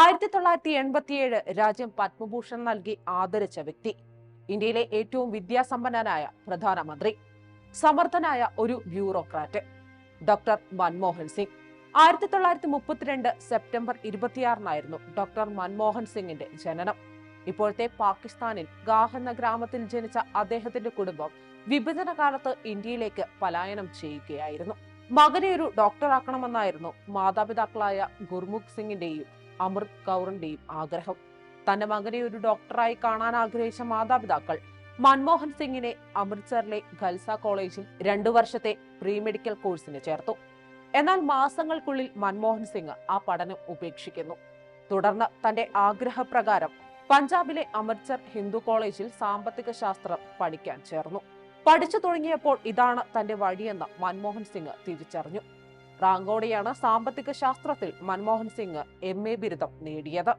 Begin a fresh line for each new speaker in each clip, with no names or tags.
ആയിരത്തി തൊള്ളായിരത്തി എൺപത്തിയേഴ് രാജ്യം പത്മഭൂഷൺ നൽകി ആദരിച്ച വ്യക്തി. ഇന്ത്യയിലെ ഏറ്റവും വിദ്യാസമ്പന്നനായ പ്രധാനമന്ത്രി സമർത്ഥനായ ഒരു ബ്യൂറോക്രാറ്റ്. ഡോക്ടർ മൻമോഹൻ സിംഗ്. ആയിരത്തി തൊള്ളായിരത്തി മുപ്പത്തിരണ്ട് സെപ്റ്റംബർ ഇരുപത്തിയാറിനായിരുന്നു ഡോക്ടർ മൻമോഹൻ സിംഗിന്റെ ജനനം. ഇപ്പോഴത്തെ പാകിസ്ഥാനിൽ ഗാഹ് എന്ന ഗ്രാമത്തിൽ ജനിച്ച അദ്ദേഹത്തിന്റെ കുടുംബം വിഭജന കാലത്ത് ഇന്ത്യയിലേക്ക് പലായനം ചെയ്യുകയായിരുന്നു. മകനെ ഒരു ഡോക്ടറാക്കണമെന്നായിരുന്നു മാതാപിതാക്കളായ ഗുർമുഖ് സിംഗിന്റെയും അമൃത് കൗറിന്റെയും ആഗ്രഹം. തന്റെ മകനെ ഒരു ഡോക്ടറായി കാണാൻ ആഗ്രഹിച്ച മാതാപിതാക്കൾ മൻമോഹൻ സിംഗിനെ അമൃത്സറിലെ ഖൽസ കോളേജിൽ രണ്ടു വർഷത്തെ പ്രീ മെഡിക്കൽ കോഴ്സിന് ചേർത്തു. എന്നാൽ മാസങ്ങൾക്കുള്ളിൽ മൻമോഹൻ സിംഗ് ആ പഠനം ഉപേക്ഷിക്കുന്നു. തുടർന്ന് തന്റെ ആഗ്രഹപ്രകാരം പഞ്ചാബിലെ അമൃത്സർ ഹിന്ദു കോളേജിൽ സാമ്പത്തിക ശാസ്ത്രം പഠിക്കാൻ ചേർന്നു. പഠിച്ചു തുടങ്ങിയപ്പോൾ ഇതാണ് തന്റെ വഴിയെന്ന് മൻമോഹൻ സിംഗ് തിരിച്ചറിഞ്ഞു. റാങ്കോടെയാണ് സാമ്പത്തിക ശാസ്ത്രത്തിൽ മൻമോഹൻ സിംഗ് എം എ ബിരുദം നേടിയത്.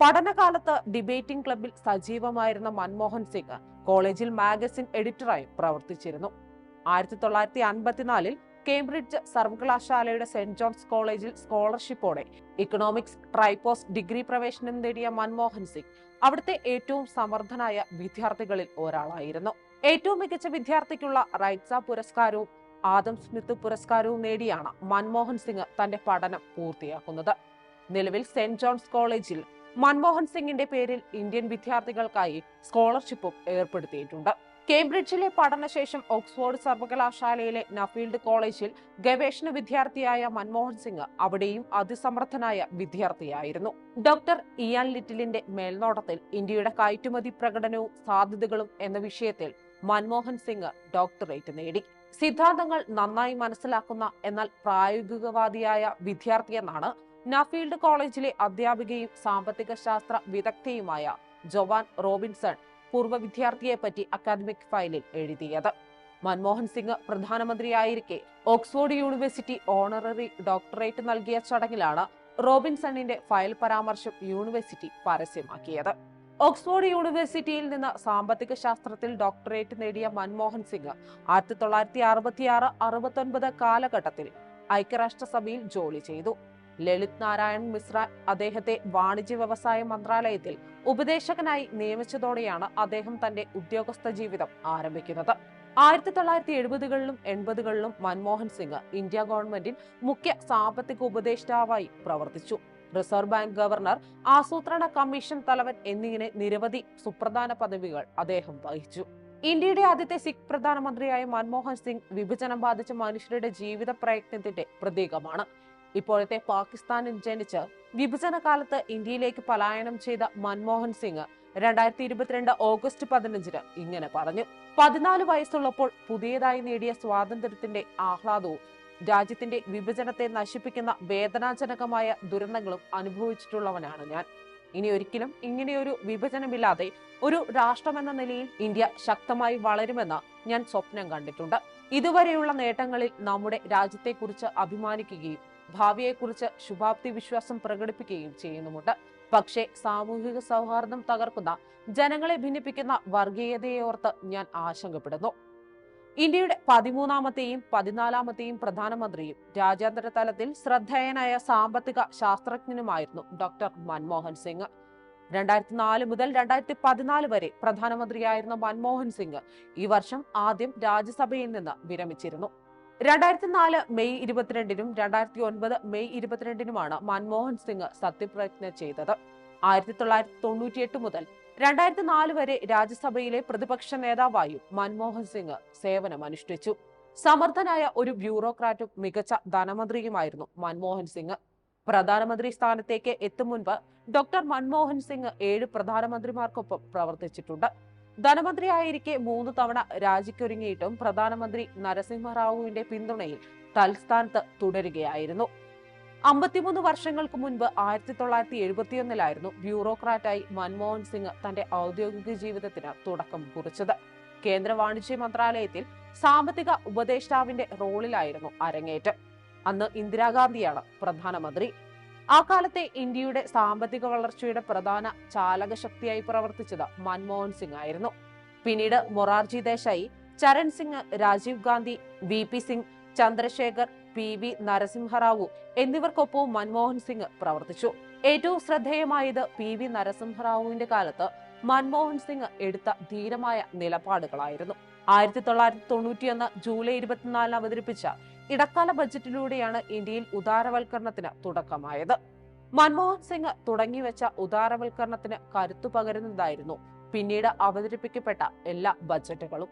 പഠനകാലത്ത് ഡിബേറ്റിംഗ് ക്ലബിൽ സജീവമായിരുന്ന മൻമോഹൻ സിംഗ് കോളേജിൽ മാഗസിൻ എഡിറ്ററായി പ്രവർത്തിച്ചിരുന്നു. ആയിരത്തി തൊള്ളായിരത്തി അൻപത്തിനാലിൽ കേംബ്രിഡ്ജ് സർവകലാശാലയുടെ സെന്റ് ജോൺസ് കോളേജിൽ സ്കോളർഷിപ്പോടെ ഇക്കണോമിക്സ് ട്രൈപ്പോസ് ഡിഗ്രി പ്രവേശനം നേടിയ മൻമോഹൻ സിംഗ് അവിടുത്തെ ഏറ്റവും സമർത്ഥനായ വിദ്യാർത്ഥികളിൽ ഒരാളായിരുന്നു. ഏറ്റവും മികച്ച വിദ്യാർത്ഥിക്കുള്ള റൈറ്റ്സ പുരസ്കാരവും ആദം സ്മിത്ത് പുരസ്കാരവും നേടിയാണ് മൻമോഹൻ സിംഗ് തന്റെ പഠനം പൂർത്തിയാക്കുന്നത്. നിലവിൽ സെന്റ് ജോൺസ് കോളേജിൽ മൻമോഹൻ സിംഗിന്റെ പേരിൽ ഇന്ത്യൻ വിദ്യാർത്ഥികൾക്കായി സ്കോളർഷിപ്പും ഏർപ്പെടുത്തിയിട്ടുണ്ട്. കേംബ്രിഡ്ജിലെ പഠനശേഷം ഓക്സ്ഫോർഡ് സർവകലാശാലയിലെ നഫീൽഡ് കോളേജിൽ ഗവേഷണ വിദ്യാർത്ഥിയായ മൻമോഹൻ സിംഗ് അവിടെയും അതിസമർത്ഥനായ വിദ്യാർത്ഥിയായിരുന്നു. ഡോക്ടർ ഇയാൻ ലിറ്റിലിന്റെ മേൽനോട്ടത്തിൽ ഇന്ത്യയുടെ കയറ്റുമതി പ്രകടനവും സാധ്യതകളും എന്ന വിഷയത്തിൽ മൻമോഹൻ സിംഗ് ഡോക്ടറേറ്റ് നേടി. സിദ്ധാന്തങ്ങൾ നന്നായി മനസ്സിലാക്കുന്ന എന്നാൽ പ്രായോഗികവാദിയായ വിദ്യാർത്ഥിയെന്നാണ് നഫീൽഡ് കോളേജിലെ അധ്യാപികയും സാമ്പത്തിക ശാസ്ത്ര വിദഗ്ധയുമായ ജോവാൻ റോബിൻസൺ പൂർവ വിദ്യാർത്ഥിയെപ്പറ്റി അക്കാദമിക് ഫയലിൽ എഴുതിയത്. മൻമോഹൻ സിംഗ് പ്രധാനമന്ത്രിയായിരിക്കെ ഓക്സ്ഫോർഡ് യൂണിവേഴ്സിറ്റി ഓണററി ഡോക്ടറേറ്റ് നൽകിയ ചടങ്ങിലാണ് റോബിൻസണിന്റെ ഫയൽ പരാമർശം യൂണിവേഴ്സിറ്റി പരസ്യമാക്കിയത്. ഓക്സ്ഫോർഡ് യൂണിവേഴ്സിറ്റിയിൽ നിന്ന് സാമ്പത്തിക ശാസ്ത്രത്തിൽ ഡോക്ടറേറ്റ് നേടിയ മൻമോഹൻ സിംഗ് ആയിരത്തി തൊള്ളായിരത്തി അറുപത്തിയാറ് അറുപത്തൊൻപത് കാലഘട്ടത്തിൽ ഐക്യരാഷ്ട്രസഭയിൽ ജോലി ചെയ്തു. ലളിത് നാരായൺ മിശ്ര അദ്ദേഹത്തെ വാണിജ്യ വ്യവസായ മന്ത്രാലയത്തിൽ ഉപദേശകനായി നിയമിച്ചതോടെയാണ് അദ്ദേഹം തന്റെ ഉദ്യോഗസ്ഥ ജീവിതം ആരംഭിക്കുന്നത്. ആയിരത്തി തൊള്ളായിരത്തി എഴുപതുകളിലും എൺപതുകളിലും മൻമോഹൻ സിംഗ് ഇന്ത്യ ഗവൺമെന്റിൽ മുഖ്യ സാമ്പത്തിക ഉപദേഷ്ടാവായി പ്രവർത്തിച്ചു. റിസർവ് ബാങ്ക് ഗവർണർ ആസൂത്രണ കമ്മീഷൻ തലവൻ എന്നിങ്ങനെ നിരവധി സുപ്രധാന പദവികൾ അദ്ദേഹം വഹിച്ചു. ഇന്ത്യയുടെ ആദ്യത്തെ സിഖ് പ്രധാനമന്ത്രിയായ മൻമോഹൻ സിംഗ് വിഭജനം ബാധിച്ച മനുഷ്യരുടെ ജീവിത പ്രയത്നത്തിന്റെ പ്രതീകമാണ്. ഇപ്പോഴത്തെ പാകിസ്ഥാനിൽ ജനിച്ച് വിഭജന കാലത്ത് ഇന്ത്യയിലേക്ക് പലായനം ചെയ്ത മൻമോഹൻ സിംഗ് രണ്ടായിരത്തി ഇരുപത്തിരണ്ട് ഓഗസ്റ്റ് പതിനഞ്ചിന് ഇങ്ങനെ പറഞ്ഞു. പതിനാല് വയസ്സുള്ളപ്പോൾ പുതിയതായി നേടിയ സ്വാതന്ത്ര്യത്തിന്റെ ആഹ്ലാദവും രാജ്യത്തിന്റെ വിഭജനത്തെ നശിപ്പിക്കുന്ന വേദനാജനകമായ ദുരന്തങ്ങളും അനുഭവിച്ചിട്ടുള്ളവനാണ് ഞാൻ. ഇനി ഒരിക്കലും ഇങ്ങനെയൊരു വിഭജനമില്ലാതെ ഒരു രാഷ്ട്രമെന്ന നിലയിൽ ഇന്ത്യ ശക്തമായി വളരുമെന്ന് ഞാൻ സ്വപ്നം കണ്ടിട്ടുണ്ട്. ഇതുവരെയുള്ള നേട്ടങ്ങളിൽ നമ്മുടെ രാജ്യത്തെക്കുറിച്ച് അഭിമാനിക്കുകയും ഭാവിയെക്കുറിച്ച് ശുഭാപ്തി വിശ്വാസം പ്രകടിപ്പിക്കുകയും ചെയ്യുന്നുമുണ്ട്. പക്ഷേ സാമൂഹിക സൗഹാർദ്ദം തകർക്കുന്ന ജനങ്ങളെ ഭിന്നിപ്പിക്കുന്ന വർഗീയതയോർത്ത് ഞാൻ ആശങ്കപ്പെടുന്നു. ഇന്ത്യയുടെ പതിമൂന്നാമത്തെയും പതിനാലാമത്തെയും പ്രധാനമന്ത്രിയും രാജ്യാന്തര തലത്തിൽ ശ്രദ്ധേയനായ സാമ്പത്തിക ശാസ്ത്രജ്ഞനുമായിരുന്നു ഡോക്ടർ മൻമോഹൻ സിംഗ്. രണ്ടായിരത്തി നാല് മുതൽ രണ്ടായിരത്തി പതിനാല് വരെ പ്രധാനമന്ത്രിയായിരുന്ന മൻമോഹൻ സിംഗ് ഈ വർഷം ആദ്യം രാജ്യസഭയിൽ നിന്ന് വിരമിച്ചിരുന്നു. രണ്ടായിരത്തി നാല് മെയ് ഇരുപത്തിരണ്ടിനും രണ്ടായിരത്തി ഒൻപത് മെയ് ഇരുപത്തിരണ്ടിനുമാണ് മൻമോഹൻ സിംഗ് സത്യപ്രതിജ്ഞ ചെയ്തത്. ആയിരത്തി തൊള്ളായിരത്തി തൊണ്ണൂറ്റിയെട്ട് മുതൽ രണ്ടായിരത്തി നാല് വരെ രാജ്യസഭയിലെ പ്രതിപക്ഷ നേതാവായും മൻമോഹൻ സിംഗ് സേവനമനുഷ്ഠിച്ചു സമർത്ഥനായ ഒരു ബ്യൂറോക്രാറ്റും മികച്ച ധനമന്ത്രിയുമായിരുന്നു മൻമോഹൻ സിംഗ്. പ്രധാനമന്ത്രി സ്ഥാനത്തേക്ക് എത്തും മുൻപ് ഡോക്ടർ മൻമോഹൻ സിംഗ് ഏഴ് പ്രധാനമന്ത്രിമാർക്കൊപ്പം പ്രവർത്തിച്ചിട്ടുണ്ട്. ധനമന്ത്രിയായിരിക്കെ മൂന്ന് തവണ രാജിക്കൊരുങ്ങിയിട്ടും പ്രധാനമന്ത്രി നരസിംഹറാവുവിന്റെ പിന്തുണയിൽ തൽസ്ഥാനത്ത് തുടരുകയായിരുന്നു. അമ്പത്തിമൂന്ന് വർഷങ്ങൾക്ക് മുൻപ് ആയിരത്തി തൊള്ളായിരത്തി എഴുപത്തിയൊന്നിലായിരുന്നു ബ്യൂറോക്രാറ്റായി മൻമോഹൻ സിംഗ് തന്റെ ഔദ്യോഗിക ജീവിതത്തിന് തുടക്കം കുറിച്ചത്. കേന്ദ്ര വാണിജ്യ മന്ത്രാലയത്തിൽ സാമ്പത്തിക ഉപദേഷ്ടാവിന്റെ റോളിലായിരുന്നു അരങ്ങേറ്റം. അന്ന് ഇന്ദിരാഗാന്ധിയാണ് പ്രധാനമന്ത്രി. ആ കാലത്തെ ഇന്ത്യയുടെ സാമ്പത്തിക വളർച്ചയുടെ പ്രധാന ചാലക ശക്തിയായി പ്രവർത്തിച്ചത് മൻമോഹൻ സിംഗ് ആയിരുന്നു. പിന്നീട് Morarji Desai Charan Singh Rajiv Gandhi V P Singh Chandrashekhar P V Narasimha Rao എന്നിവർക്കൊപ്പവും Manmohan Singh പ്രവർത്തിച്ചു. ഏറ്റവും ശ്രദ്ധേയമായത് പി വി നരസിംഹറാവുവിന്റെ കാലത്ത് മൻമോഹൻ സിംഗ് എടുത്ത ധീരമായ നിലപാടുകളായിരുന്നു. ആയിരത്തി തൊള്ളായിരത്തി തൊണ്ണൂറ്റിയൊന്ന് ജൂലൈ ഇരുപത്തിനാലിന് അവതരിപ്പിച്ച ഇടക്കാല ബജറ്റിലൂടെയാണ് ഇന്ത്യയിൽ ഉദാരവൽക്കരണത്തിന് തുടക്കമായത്. മൻമോഹൻ സിംഗ് തുടങ്ങിവെച്ച ഉദാരവൽക്കരണത്തിന് കരുത്തു പകരുന്നതായിരുന്നു പിന്നീട് അവതരിപ്പിക്കപ്പെട്ട എല്ലാ ബജറ്റുകളും.